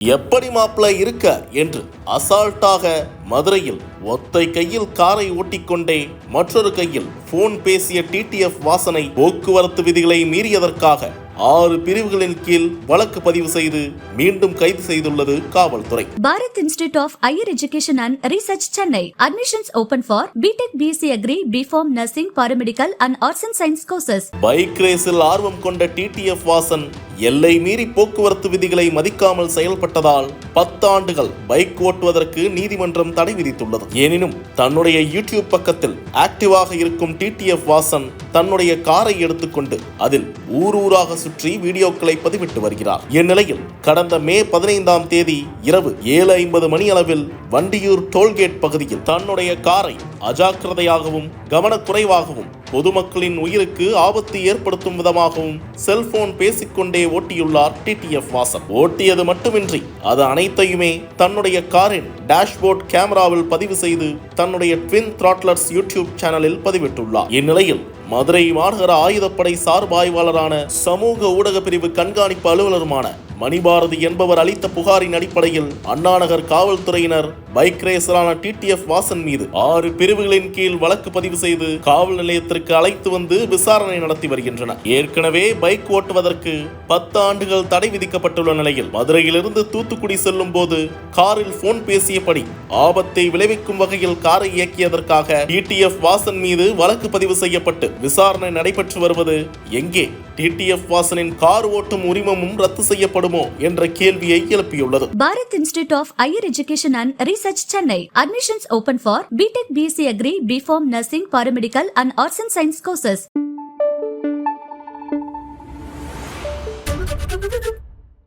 எப்படி மாப்பிள இருக்க என்று அசால்ட்டாக மதுரையில் ஒத்தை கையில் காரை ஓட்டிக்கொண்டே மற்றொரு கையில் போன் பேசிய டிடிஎஃப் வாசனை போக்குவரத்து விதிகளை மீறியதற்காக ஆறு பிரிவுகளின் கீழ் வழக்கு பதிவு செய்து மீண்டும் கைது செய்துள்ளது காவல்துறை Bharat Institute of Higher Education and Research Chennai. Admissions open for BTech BSc Agri, BPharm Nursing, Paramedical and Arts and Science courses. Bike ரேஸில் ஆர்வம் கொண்ட டிடிஎஃப் வாசன் எல்லை மீறி போக்குவரத்து விதிகளை மதிக்காமல் செயல்பட்டதால் பத்து ஆண்டுகள் பைக் ஓட்டுவதற்கு நீதிமன்றம் தடை விதித்துள்ளது. எனினும் தன்னுடைய யூடியூப் பக்கத்தில் ஆக்டிவாக இருக்கும் டிடிஎஃப் வாசன் தன்னுடைய காரை எடுத்துக்கொண்டு அதில் ஊர் ஊராக சுற்றி வீடியோக்களை பதிவிட்டு வருகிறார். இந்நிலையில் கடந்த மே பதினைந்தாம் தேதி இரவு ஏழு ஐம்பது மணி அளவில் வண்டியூர் டோல்கேட் பகுதியில் தன்னுடைய காரை அஜாக்கிரதையாகவும் கவனக்குறைவாகவும் பொதுமக்களின் உயிருக்கு ஆபத்து ஏற்படுத்தும் விதமாகவும் செல்போன் பேசிக்கொண்டே ஓட்டியுள்ளார் டிடிஎஃப் வாசன். ஓட்டியது மட்டுமின்றி அது அனைத்தையுமே தன்னுடைய காரின் டேஷ்போர்ட் கேமராவில் பதிவு செய்து தன்னுடைய ட்வின் த்ராட்லர்ஸ் யூடியூப் சேனலில் பதிவிட்டுள்ளார். இந்நிலையில் மதுரை மாநகர ஆயுதப்படை சார்பாய்வாளரான சமூக ஊடக பிரிவு கண்காணிப்பு அலுவலருமான மணிபாரதி என்பவர் அளித்த புகாரின் அடிப்படையில் அண்ணாநகர் காவல்துறையினர் பைக் ரேசரான டிடிஎஃப் வாசன் மீது ஆறு பிரிவுகளின் கீழ் வழக்கு பதிவு செய்து காவல் நிலையத்திற்கு அழைத்து வந்து விசாரணை நடத்தி வருகின்றனர். ஏற்கனவே பைக் ஓட்டுவதற்கு பத்து ஆண்டுகள் தடை விதிக்கப்பட்டுள்ள நிலையில் மதுரையிலிருந்து தூத்துக்குடி செல்லும் போது காரில் போன் பேசியபடி ஆபத்தை விளைவிக்கும் வகையில் காரை இயக்கியதற்காக டிடிஎஃப் வாசன் மீது வழக்கு பதிவு செய்யப்பட்டு விசாரணை நடைபெற்று வருவது எங்கே? டிடிஎஃப் வாசனின் கார் ஓட்டும் உரிமமும் ரத்து செய்யப்படும் ஏற்படுமோ என்ற கேள்வியை எழுப்பியுள்ளது. Bharath institute of higher education and research Chennai. Admissions open for B Tech B Sc agri B Pharm nursing paramedical and arts and science courses